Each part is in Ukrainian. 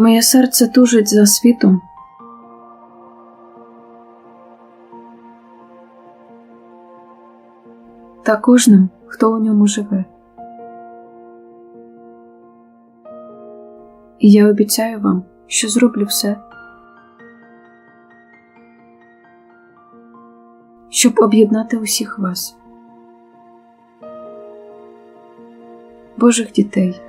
Моє серце тужить за світом. Та кожним, хто у ньому живе. І я обіцяю вам, що зроблю все, щоб об'єднати усіх вас, Божих дітей,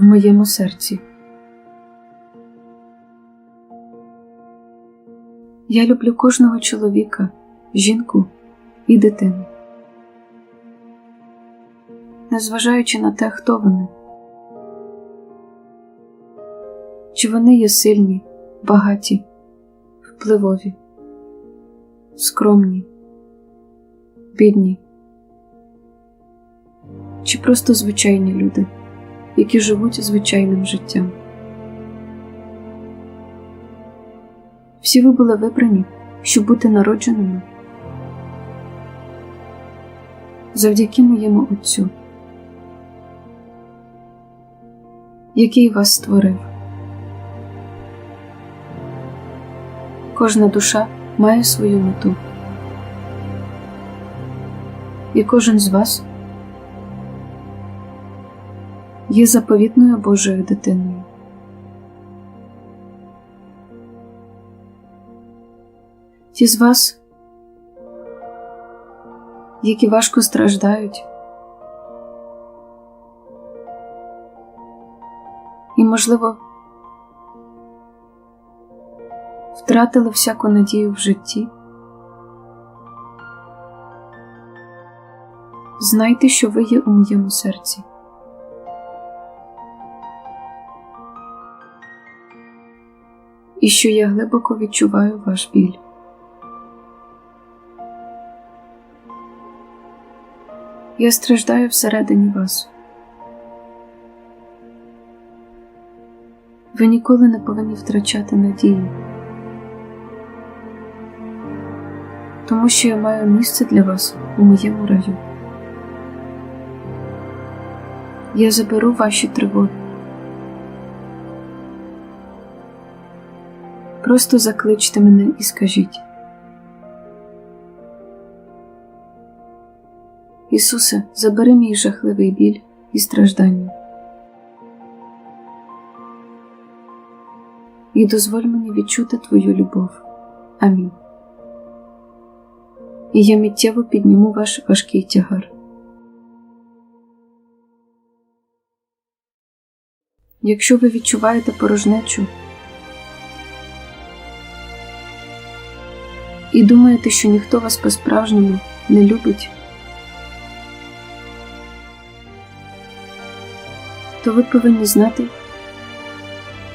в моєму серці. Я люблю кожного чоловіка, жінку і дитину, незважаючи на те, хто вони, чи вони є сильні, багаті, впливові, скромні, бідні, чи просто звичайні люди, які живуть звичайним життям. Всі ви були вибрані, щоб бути народженими завдяки моєму Отцю, який вас створив. Кожна душа має свою мету, і кожен з вас є заповітною Божою дитиною. Ті з вас, які важко страждають, і, можливо, втратили всяку надію в житті, знайте, що ви є у моєму серці. І що я глибоко відчуваю ваш біль. Я страждаю всередині вас. Ви ніколи не повинні втрачати надії, тому що я маю місце для вас у моєму раю. Я заберу ваші тривоги. Просто закличте мене і скажіть. Ісусе, забери мій жахливий біль і страждання. І дозволь мені відчути Твою любов. Амінь. І я миттєво підніму ваш важкий тягар. Якщо ви відчуваєте порожнечу і думаєте, що ніхто вас по-справжньому не любить, то ви повинні знати,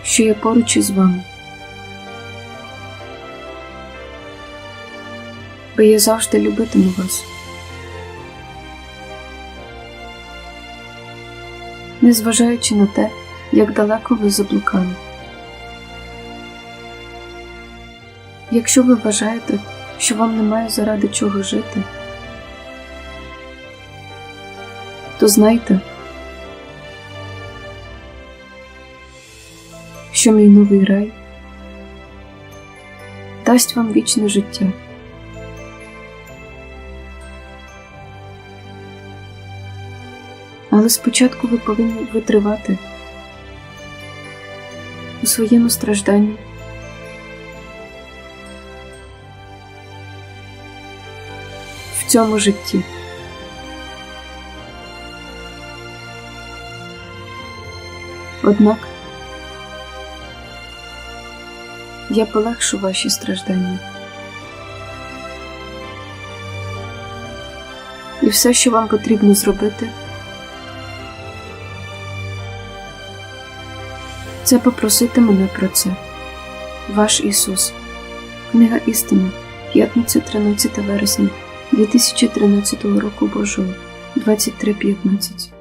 що я поруч із вами, бо я завжди любитиму вас. Незважаючи на те, як далеко ви заблукали. Якщо ви вважаєте, що вам немає заради чого жити, то знайте, що мій новий рай дасть вам вічне життя. Але спочатку ви повинні витривати у своєму стражданні. Цьому житті. Однак я полегшу ваші страждання. І все, що вам потрібно зробити, це попросити мене про це. Ваш Ісус. Книга істини, п'ятниця 13 вересня 2013 року Божого, 23.15